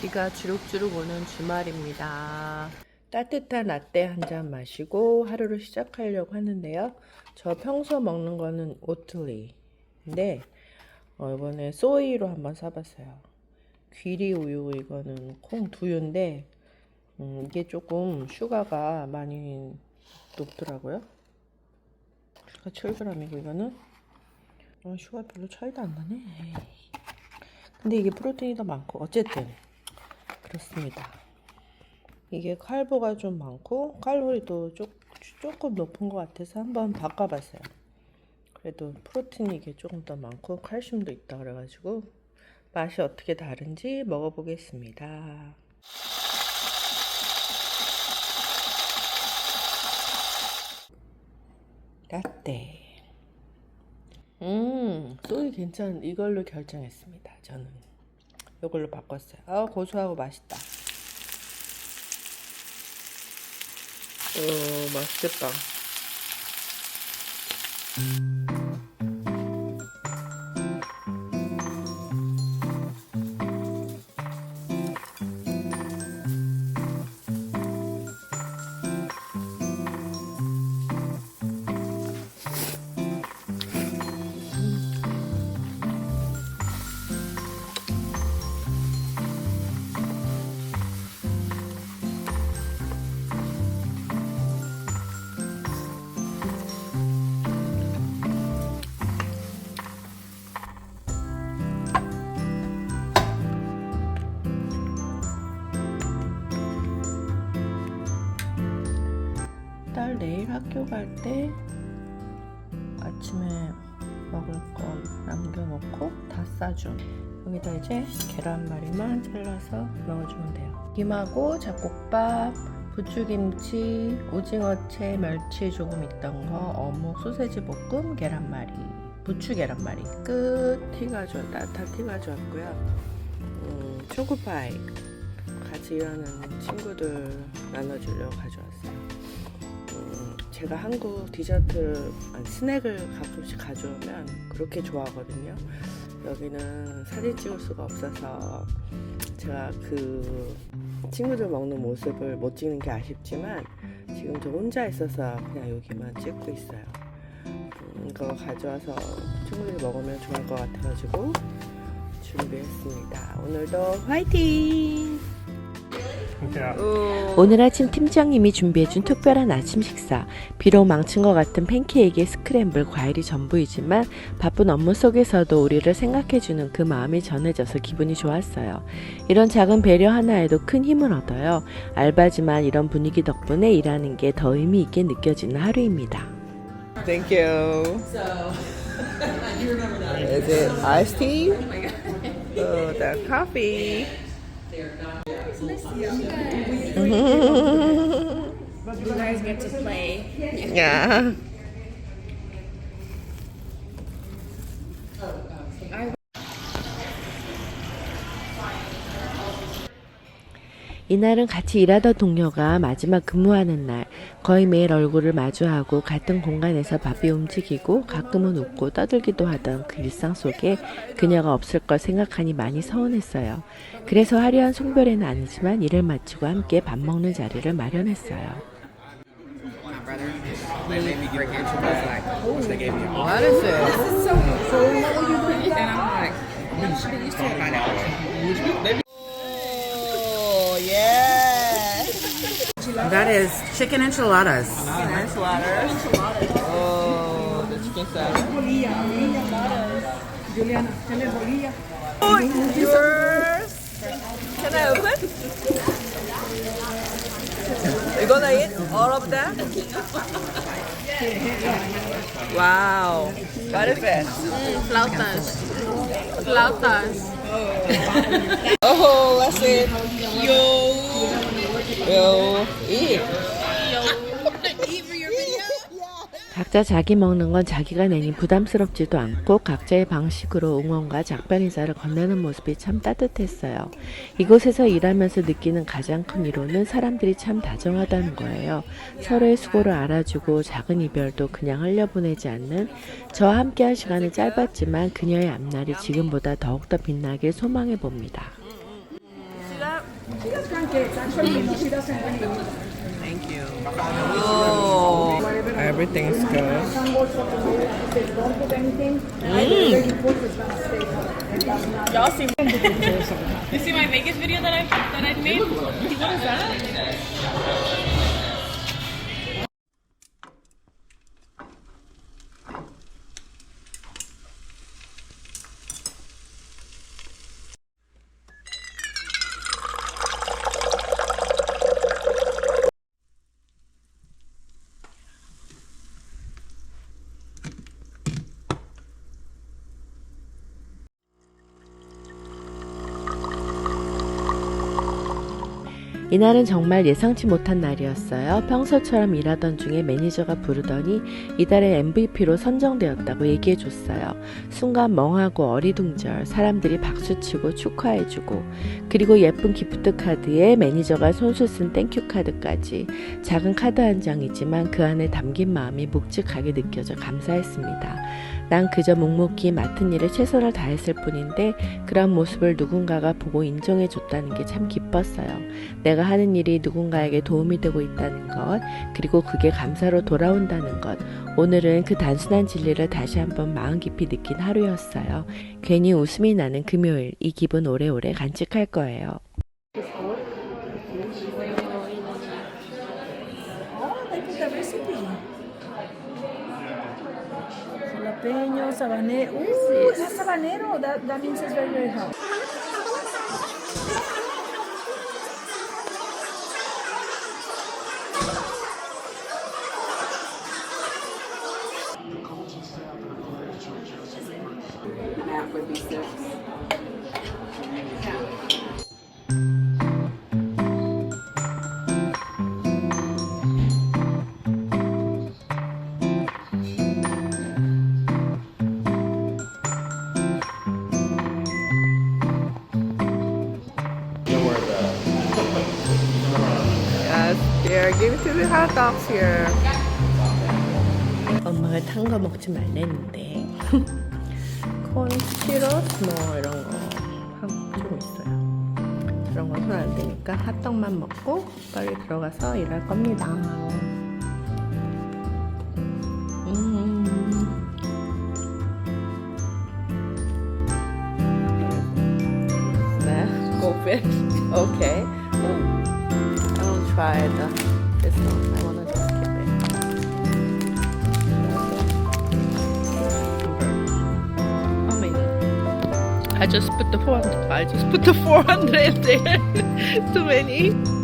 비가 주룩주룩 오는 주말입니다. 따뜻한 라떼 한 잔 마시고 하루를 시작하려고 하는데요. 저 평소 먹는 거는 오틀리인데 어, 이번에 소이로 한번 사봤어요. 귀리 우유 이거는 콩 두유인데 음, 이게 조금 슈가가 많이 높더라고요. 슈가 7g이고 이거는 어, 슈가 별로 차이도 안 나네. 근데 이게 프로테인이 더 많고 어쨌든 그렇습니다. 이게 칼보가 좀 많고 칼로리도 조, 조금 높은 것 같아서 한번 바꿔봤어요. 그래도 프로틴이 이게 조금 더 많고 칼슘도 있다 그래가지고 맛이 어떻게 다른지 먹어보겠습니다. 라떼. 음, 소이 괜찮은 이걸로 결정했습니다. 저는 이걸로 바꿨어요. 아, 고소하고 맛있다. 어, 맛있겠다. 딸 내일 학교 갈 때 아침에 먹을 거 남겨놓고 다 싸준. 여기다 이제 계란말이만 잘라서 넣어주면 돼요. 김하고 잡곡밥 부추김치 오징어채 멸치 조금 있던 거 어묵 소세지 볶음 계란말이. 부추 계란말이. 끝. 티 가져 따뜻한 티 가져왔고요. 음, 초코파이. 같이 일하는 친구들 나눠주려고 가져왔어요. 음, 제가 한국 디저트 스낵을 가끔씩 가져오면 그렇게 좋아하거든요. 여기는 사진 찍을 수가 없어서 제가 그 친구들 먹는 모습을 못 찍는 게 아쉽지만 지금 저 혼자 있어서 그냥 여기만 찍고 있어요. 음, 이거 가져와서 친구들이 먹으면 좋아할 것 같아가지고 준비했습니다. 오늘도 화이팅! 오늘 아침 팀장님이 준비해준 특별한 아침 식사. 비록 망친 것 같은 팬케이크에 스크램블 과일이 전부이지만 바쁜 업무 속에서도 우리를 생각해주는 그 마음이 전해져서 기분이 좋았어요. 이런 작은 배려 하나에도 큰 힘을 얻어요. 알바지만 이런 분위기 덕분에 일하는 게 더 의미 있게 느껴지는 하루입니다. Thank you. Is it iced tea? Oh, the coffee. You guys get to play. Yeah. 이날은 같이 일하던 동료가 마지막 근무하는 날 거의 매일 얼굴을 마주하고 같은 공간에서 바삐 움직이고 가끔은 웃고 떠들기도 하던 그 일상 속에 그녀가 없을 걸 생각하니 많이 서운했어요. 그래서 화려한 송별회는 아니지만 일을 마치고 함께 밥 먹는 자리를 마련했어요. That is chicken enchiladas. Nice water. Oh, the chicken salad. Oh, yours. Can I open? You gonna eat all of that? Wow. Very fast. Mm, flautas. Flautas. Oh, let's eat. Yo. 각자 자기 먹는 건 자기가 내니 부담스럽지도 않고 각자의 방식으로 응원과 작별 인사를 건네는 모습이 참 따뜻했어요. 이곳에서 일하면서 느끼는 가장 큰 위로는 사람들이 참 다정하다는 거예요. 서로의 수고를 알아주고 작은 이별도 그냥 흘려보내지 않는 저와 함께한 시간은 짧았지만 그녀의 앞날이 지금보다 더욱더 빛나길 소망해 봅니다. 시간? She does grandkids. Actually, no, she doesn't really. Thank you. Oh, everything's good. Sandwich. She says, don't put anything. I mm. already put it's gonna stay. It does. Y'all see? you see my Vegas video that I that I made? What is that? 이날은 정말 예상치 못한 날이었어요. 평소처럼 일하던 중에 매니저가 부르더니 이달의 MVP로 선정되었다고 얘기해 줬어요. 순간 멍하고 어리둥절 사람들이 박수치고 축하해주고 그리고 예쁜 기프트 카드에 매니저가 손수 쓴 땡큐 카드까지 작은 카드 한 장이지만 그 안에 담긴 마음이 묵직하게 느껴져 감사했습니다. 난 그저 묵묵히 맡은 일에 최선을 다했을 뿐인데 그런 모습을 누군가가 보고 인정해 줬다는 게 참 기뻤어요. 내가 하는 일이 누군가에게 도움이 되고 있다는 것, 그리고 그게 감사로 돌아온다는 것. 오늘은 그 단순한 진리를 다시 한번 마음 깊이 느낀 하루였어요. 괜히 웃음이 나는 금요일, 이 기분 오래오래 간직할 거예요. Jalapeno, sabanero. Ooh, it has sabanero. That, that means it's very, very hot. It the hot dogs here. 엄마가 탄 거 먹지 말랬는데 콘 스티러스 뭐 이런 거 하고 있어요. 그런 건 손 안 되니까 핫떡만 먹고 빨리 들어가서 일할 겁니다. 음. 네, goldfish. Okay. I will try the I. How many? I just put the 400. I just put the 400 there. Too many.